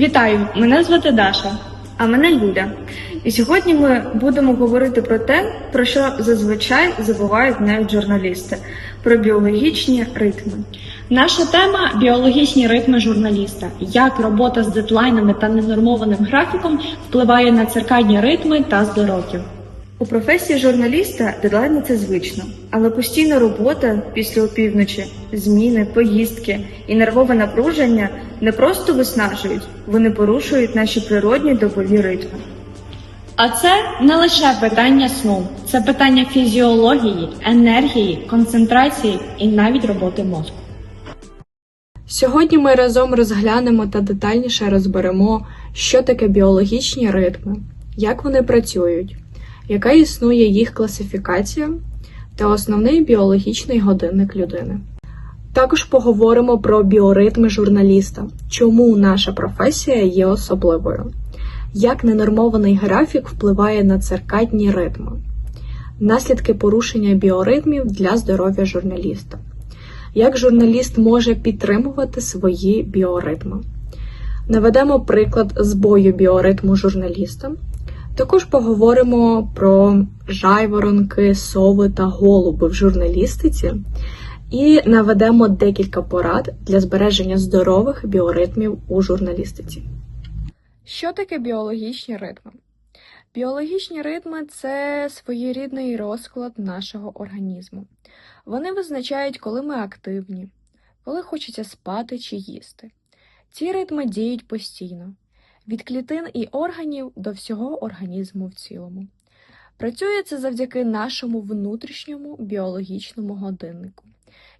Вітаю! Мене звати Даша. А мене Юля. І сьогодні ми будемо говорити про те, про що зазвичай забувають навіть журналісти про біологічні ритми. Наша тема біологічні ритми журналіста. Як робота з дедлайнами та ненормованим графіком впливає на циркадні ритми та здоров'я. У професії журналіста дедлайни це звично, але постійна робота після опівночі, зміни, поїздки і нервове напруження не просто виснажують, вони порушують наші природні добові ритми. А це не лише питання сну, це питання фізіології, енергії, концентрації і навіть роботи мозку. Сьогодні ми разом розглянемо та детальніше розберемо, що таке біологічні ритми, як вони працюють, яка існує їх класифікація та основний біологічний годинник людини. Також поговоримо про біоритми журналіста, чому наша професія є особливою, як ненормований графік впливає на циркадні ритми, наслідки порушення біоритмів для здоров'я журналіста. Як журналіст може підтримувати свої біоритми. Наведемо приклад збою біоритму журналіста. Також поговоримо про жайворонки, сови та голуби в журналістиці і наведемо декілька порад для збереження здорових біоритмів у журналістиці. Що таке біологічні ритми? Біологічні ритми це своєрідний розклад нашого організму. Вони визначають, коли ми активні, коли хочеться спати чи їсти. Ці ритми діють постійно, від клітин і органів до всього організму в цілому. Працює це завдяки нашому внутрішньому біологічному годиннику,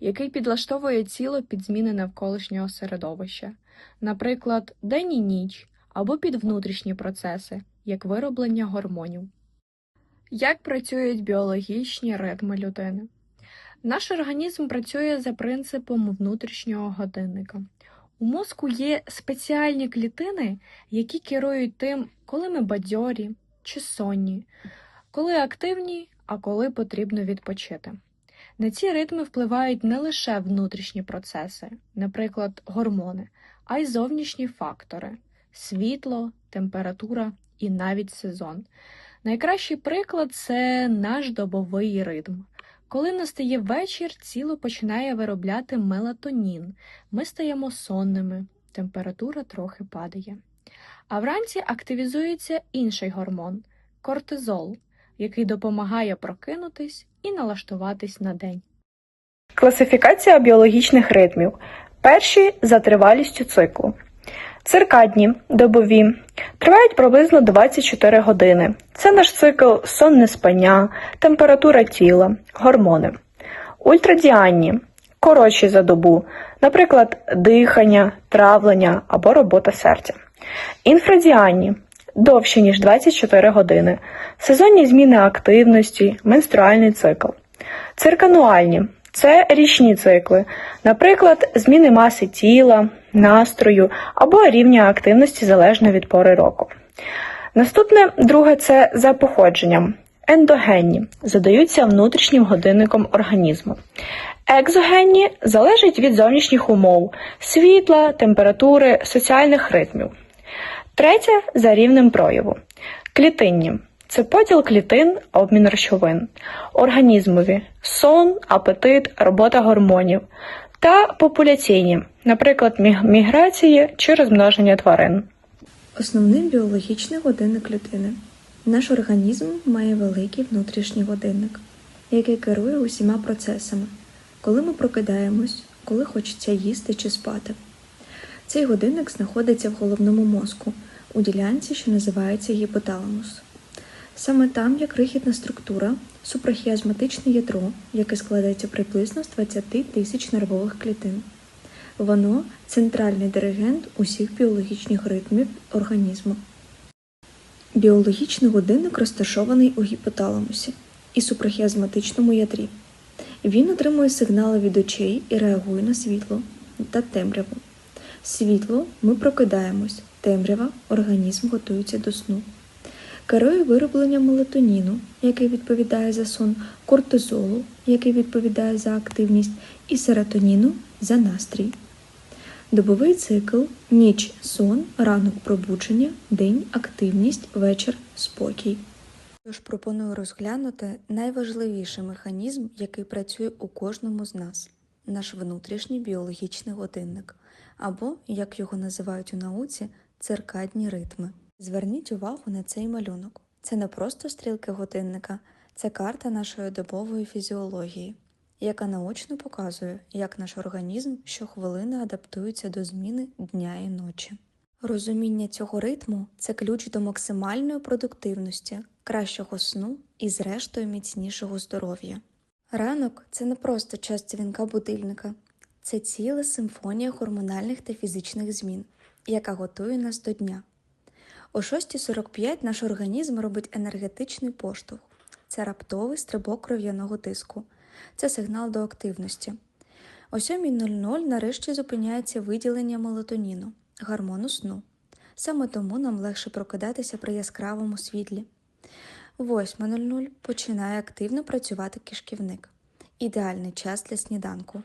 який підлаштовує тіло під зміни навколишнього середовища, наприклад, день і ніч або під внутрішні процеси, як вироблення гормонів. Як працюють біологічні ритми людини? Наш організм працює за принципом внутрішнього годинника. У мозку є спеціальні клітини, які керують тим, коли ми бадьорі чи сонні, коли активні, а коли потрібно відпочити. На ці ритми впливають не лише внутрішні процеси, наприклад, гормони, а й зовнішні фактори світло, температура і навіть сезон. Найкращий приклад це наш добовий ритм. Коли настає вечір, тіло починає виробляти мелатонін. Ми стаємо сонними, температура трохи падає. А вранці активізується інший гормон кортизол, який допомагає прокинутись і налаштуватись на день. Класифікація біологічних ритмів. Перші за тривалістю циклу. Циркадні, добові, тривають приблизно 24 години. Це наш цикл сонне спання, температура тіла, гормони. Ультрадіанні, коротші за добу, наприклад, дихання, травлення або робота серця. Інфрадіанні довші, ніж 24 години, сезонні зміни активності, менструальний цикл. Циркануальні це річні цикли, наприклад, зміни маси тіла, настрою або рівня активності залежно від пори року. Наступне друге це за походженням. Ендогенні задаються внутрішнім годинником організму. Екзогенні залежать від зовнішніх умов, світла, температури, соціальних ритмів. Третє за рівнем прояву. Клітинні це поділ клітин, обмін речовин, організмові, сон, апетит, робота гормонів та популяційні, наприклад, міграції чи розмноження тварин. Основний біологічний годинник людини. Наш організм має великий внутрішній годинник, який керує усіма процесами, коли ми прокидаємось, коли хочеться їсти чи спати. Цей годинник знаходиться в головному мозку, у ділянці, що називається гіпоталамус. Саме там є крихітна структура, супрахіазматичне ядро, яке складається приблизно з 20 тисяч нервових клітин. Воно центральний диригент усіх біологічних ритмів організму. Біологічний годинник розташований у гіпоталамусі і супрахіазматичному ядрі. Він отримує сигнали від очей і реагує на світло та темряву. Світло ми прокидаємось, темрява організм готується до сну. Керує виробленням мелатоніну, який відповідає за сон, кортизолу, який відповідає за активність, і серотоніну за настрій. Добовий цикл, ніч, сон, ранок пробудження, день, активність, вечір, спокій. Тож пропоную розглянути найважливіший механізм, який працює у кожному з нас наш внутрішній біологічний годинник, або, як його називають у науці, циркадні ритми. Зверніть увагу на цей малюнок. Це не просто стрілки годинника, це карта нашої добової фізіології, яка наочно показує, як наш організм щохвилини адаптується до зміни дня і ночі. Розуміння цього ритму це ключ до максимальної продуктивності, кращого сну і, зрештою, міцнішого здоров'я. Ранок це не просто час дзвінка будильника, це ціла симфонія гормональних та фізичних змін, яка готує нас до дня. О 6.45 наш організм робить енергетичний поштовх. Це раптовий стрибок кров'яного тиску. Це сигнал до активності. О 7.00 нарешті зупиняється виділення мелатоніну, гормону сну. Саме тому нам легше прокидатися при яскравому світлі. 8.00 починає активно працювати кишківник. Ідеальний час для сніданку.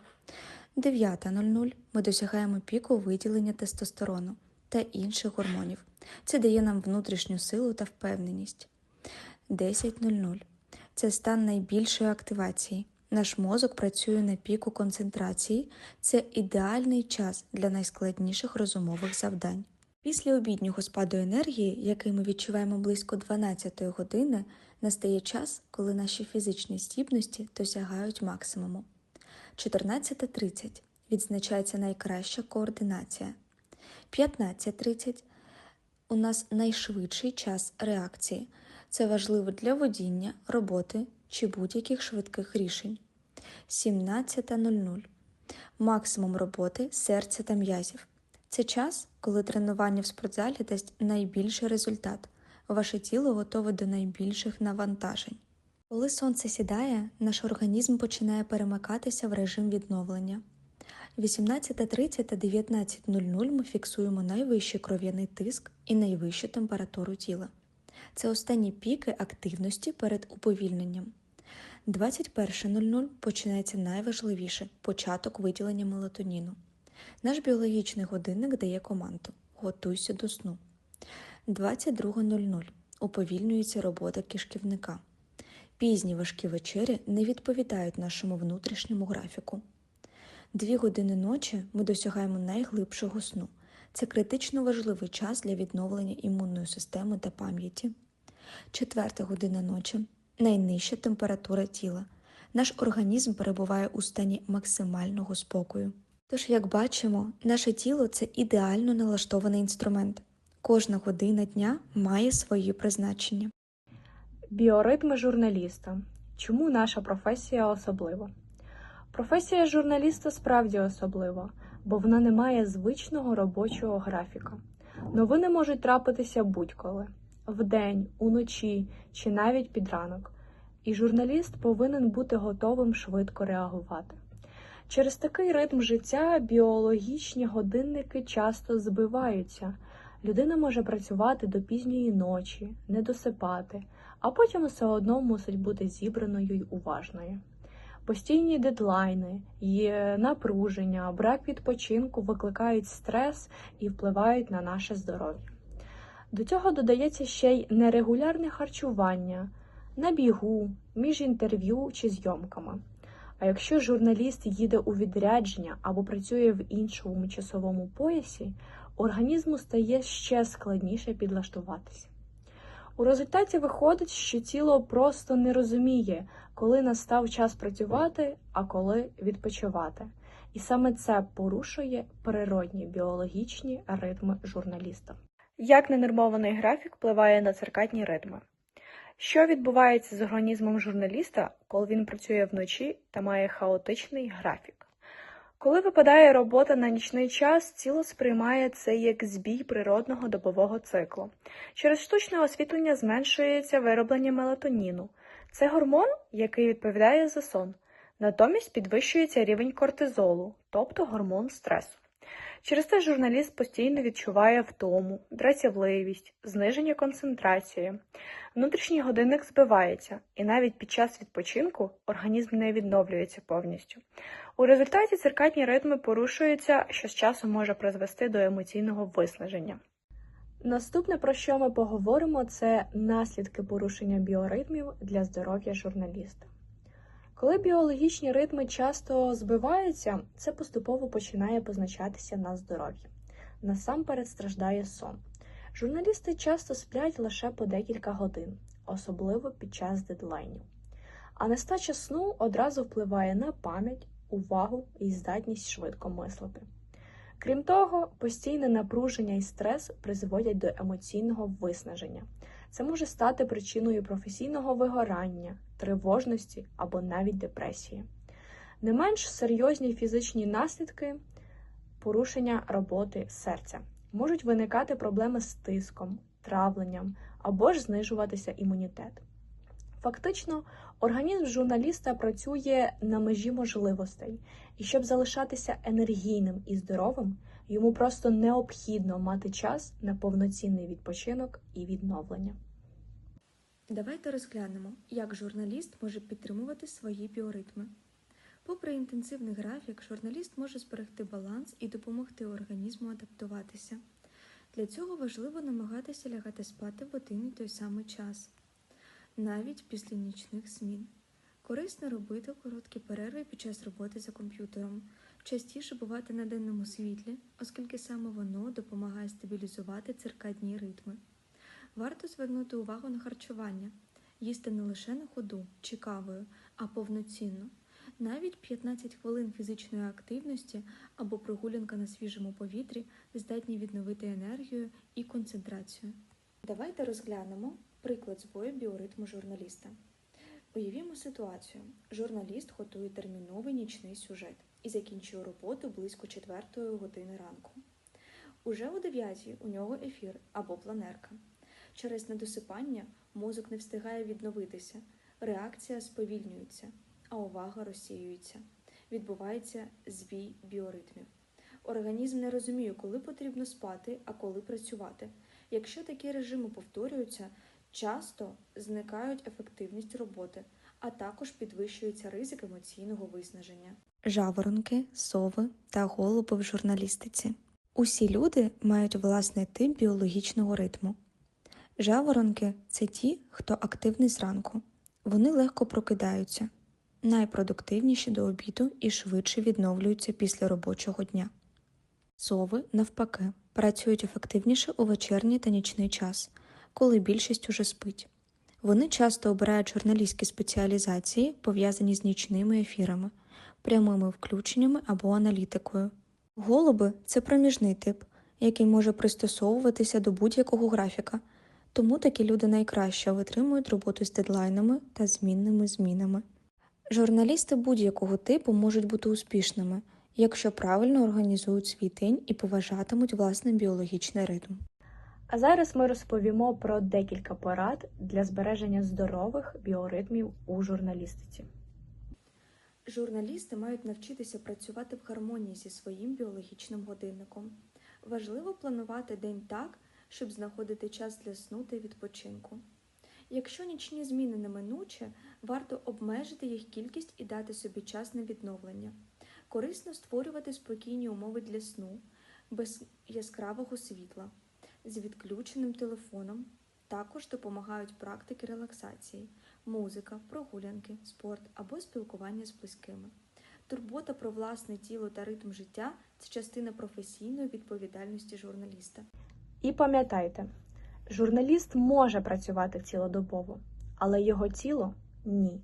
9.00 ми досягаємо піку виділення тестостерону та інших гормонів. Це дає нам внутрішню силу та впевненість. 10.00 це стан найбільшої активації. Наш мозок працює на піку концентрації. Це ідеальний час для найскладніших розумових завдань. Після обіднього спаду енергії, який ми відчуваємо близько 12 години, настає час, коли наші фізичні здібності досягають максимуму. 14.30 відзначається найкраща координація. 15.30 у нас найшвидший час реакції. Це важливо для водіння, роботи чи будь-яких швидких рішень. 17.00 максимум роботи серця та м'язів. Це час, коли тренування в спортзалі дасть найбільший результат. Ваше тіло готове до найбільших навантажень. Коли сонце сідає, наш організм починає перемикатися в режим відновлення. 18.30 та 19.00 ми фіксуємо найвищий кров'яний тиск і найвищу температуру тіла. Це останні піки активності перед уповільненням. 21.00 починається найважливіше початок виділення мелатоніну. Наш біологічний годинник дає команду Готуйся до сну. 22.00 уповільнюється робота кишківника. Пізні важкі вечері не відповідають нашому внутрішньому графіку. Дві години ночі ми досягаємо найглибшого сну. Це критично важливий час для відновлення імунної системи та пам'яті. Четверта година ночі найнижча температура тіла. Наш організм перебуває у стані максимального спокою. Тож, як бачимо, наше тіло це ідеально налаштований інструмент. Кожна година дня має свої призначення. Біоритми журналіста. Чому наша професія особлива? Професія журналіста справді особлива, бо вона не має звичного робочого графіка. Новини можуть трапитися будь-коли вдень, уночі чи навіть під ранок. І журналіст повинен бути готовим швидко реагувати. Через такий ритм життя біологічні годинники часто збиваються. Людина може працювати до пізньої ночі, не досипати, а потім все одно мусить бути зібраною й уважною. Постійні дедлайни, і напруження, брак відпочинку викликають стрес і впливають на наше здоров'я. До цього додається ще й нерегулярне харчування на бігу, між інтерв'ю чи зйомками. А якщо журналіст їде у відрядження або працює в іншому часовому поясі, організму стає ще складніше підлаштуватися. У результаті виходить, що тіло просто не розуміє, коли настав час працювати, а коли відпочивати. І саме це порушує природні біологічні ритми журналіста. Як ненормований графік впливає на циркадні ритми? Що відбувається з організмом журналіста, коли він працює вночі та має хаотичний графік? Коли випадає робота на нічний час, тіло сприймає це як збій природного добового циклу. Через штучне освітлення зменшується вироблення мелатоніну. Це гормон, який відповідає за сон. Натомість підвищується рівень кортизолу, тобто гормон стресу. Через це журналіст постійно відчуває втому, дратівливість, зниження концентрації. Внутрішній годинник збивається, і навіть під час відпочинку організм не відновлюється повністю. У результаті циркадні ритми порушуються, що з часом може призвести до емоційного виснаження. Наступне, про що ми поговоримо, це наслідки порушення біоритмів для здоров'я журналіста. Коли біологічні ритми часто збиваються, це поступово починає позначатися на здоров'ї. Насамперед страждає сон. Журналісти часто сплять лише по декілька годин, особливо під час дедлайнів. А нестача сну одразу впливає на пам'ять, увагу і здатність швидко мислити. Крім того, постійне напруження і стрес призводять до емоційного виснаження. Це може стати причиною професійного вигорання, тривожності або навіть депресії. Не менш серйозні фізичні наслідки порушення роботи серця. Можуть виникати проблеми з тиском, травленням або ж знижуватися імунітет. Фактично, організм журналіста працює на межі можливостей, і щоб залишатися енергійним і здоровим, йому просто необхідно мати час на повноцінний відпочинок і відновлення. Давайте розглянемо, як журналіст може підтримувати свої біоритми. Попри інтенсивний графік, журналіст може зберегти баланс і допомогти організму адаптуватися. Для цього важливо намагатися лягати спати в один і той самий час, навіть після нічних змін. Корисно робити короткі перерви під час роботи за комп'ютером, частіше бувати на денному світлі, оскільки саме воно допомагає стабілізувати циркадні ритми. Варто звернути увагу на харчування, їсти не лише на ходу чи кавою, а повноцінно. Навіть 15 хвилин фізичної активності або прогулянка на свіжому повітрі здатні відновити енергію і концентрацію. Давайте розглянемо приклад збою біоритму журналіста. Уявімо ситуацію. Журналіст готує терміновий нічний сюжет і закінчує роботу близько 4 години ранку. Уже о 9 у нього ефір або планерка. Через недосипання мозок не встигає відновитися, реакція сповільнюється, а увага розсіюється. Відбувається збій біоритмів. Організм не розуміє, коли потрібно спати, а коли працювати. Якщо такі режими повторюються, часто зникають ефективність роботи, а також підвищується ризик емоційного виснаження. Жаворонки, сови та голуби в журналістиці. Усі люди мають власний тип біологічного ритму. Жаворонки це ті, хто активний зранку. Вони легко прокидаються, найпродуктивніші до обіду і швидше відновлюються після робочого дня. Сови, навпаки, працюють ефективніше у вечірній та нічний час, коли більшість уже спить. Вони часто обирають журналістські спеціалізації, пов'язані з нічними ефірами, прямими включеннями або аналітикою. Голуби це проміжний тип, який може пристосовуватися до будь-якого графіка, тому такі люди найкраще витримують роботу з дедлайнами та змінними змінами. Журналісти будь-якого типу можуть бути успішними, якщо правильно організують свій день і поважатимуть власний біологічний ритм. А зараз ми розповімо про декілька порад для збереження здорових біоритмів у журналістиці. Журналісти мають навчитися працювати в гармонії зі своїм біологічним годинником. Важливо планувати день так, щоб знаходити час для сну та відпочинку. Якщо нічні зміни неминучі, варто обмежити їх кількість і дати собі час на відновлення. Корисно створювати спокійні умови для сну, без яскравого світла, з відключеним телефоном. Також допомагають практики релаксації, музика, прогулянки, спорт або спілкування з близькими. Турбота про власне тіло та ритм життя це частина професійної відповідальності журналіста. І пам'ятайте, журналіст може працювати цілодобово, але його тіло ні.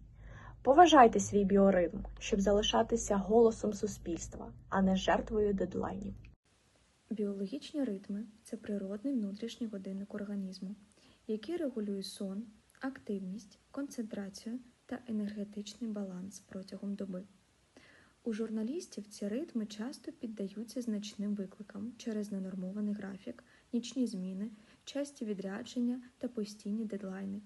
Поважайте свій біоритм, щоб залишатися голосом суспільства, а не жертвою дедлайнів. Біологічні ритми це природний внутрішній годинник організму, який регулює сон, активність, концентрацію та енергетичний баланс протягом доби. У журналістів ці ритми часто піддаються значним викликам через ненормований графік, нічні зміни, часті відрядження та постійні дедлайни.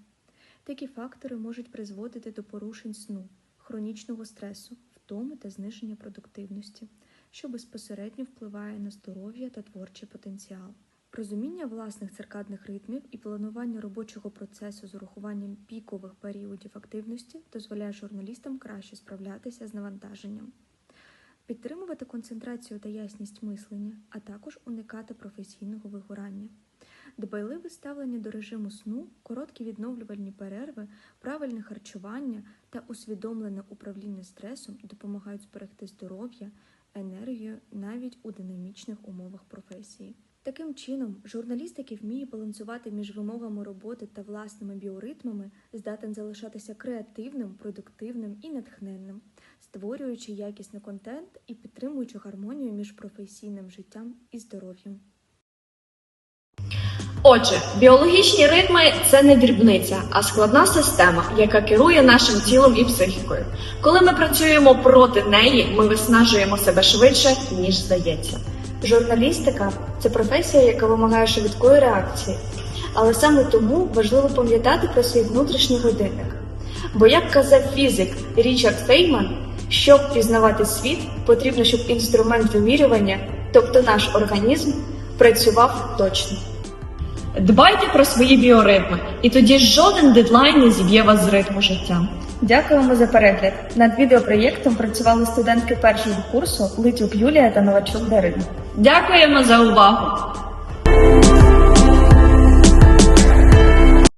Такі фактори можуть призводити до порушень сну, хронічного стресу, втоми та зниження продуктивності, що безпосередньо впливає на здоров'я та творчий потенціал. Розуміння власних циркадних ритмів і планування робочого процесу з урахуванням пікових періодів активності дозволяє журналістам краще справлятися з навантаженням, підтримувати концентрацію та ясність мислення, а також уникати професійного вигорання. Дбайливе ставлення до режиму сну, короткі відновлювальні перерви, правильне харчування та усвідомлене управління стресом допомагають зберегти здоров'я, енергію навіть у динамічних умовах професії. Таким чином, журналіст, який вміє балансувати між вимогами роботи та власними біоритмами, здатен залишатися креативним, продуктивним і натхненним, створюючи якісний контент і підтримуючи гармонію між професійним життям і здоров'ям. Отже, біологічні ритми це не дрібниця, а складна система, яка керує нашим тілом і психікою. Коли ми працюємо проти неї, ми виснажуємо себе швидше, ніж здається. Журналістика це професія, яка вимагає швидкої реакції. Але саме тому важливо пам'ятати про свій внутрішній годинник. Бо, як казав фізик Річард Фейман, щоб пізнавати світ, потрібно, щоб інструмент вимірювання, тобто наш організм, працював точно. Дбайте про свої біоритми, і тоді жоден дедлайн не зіб'є вас з ритму життя. Дякуємо за перегляд. Над відеопроєктом працювали студентки першого курсу Литюк Юлія та Новачук Дарина. Дякуємо за увагу!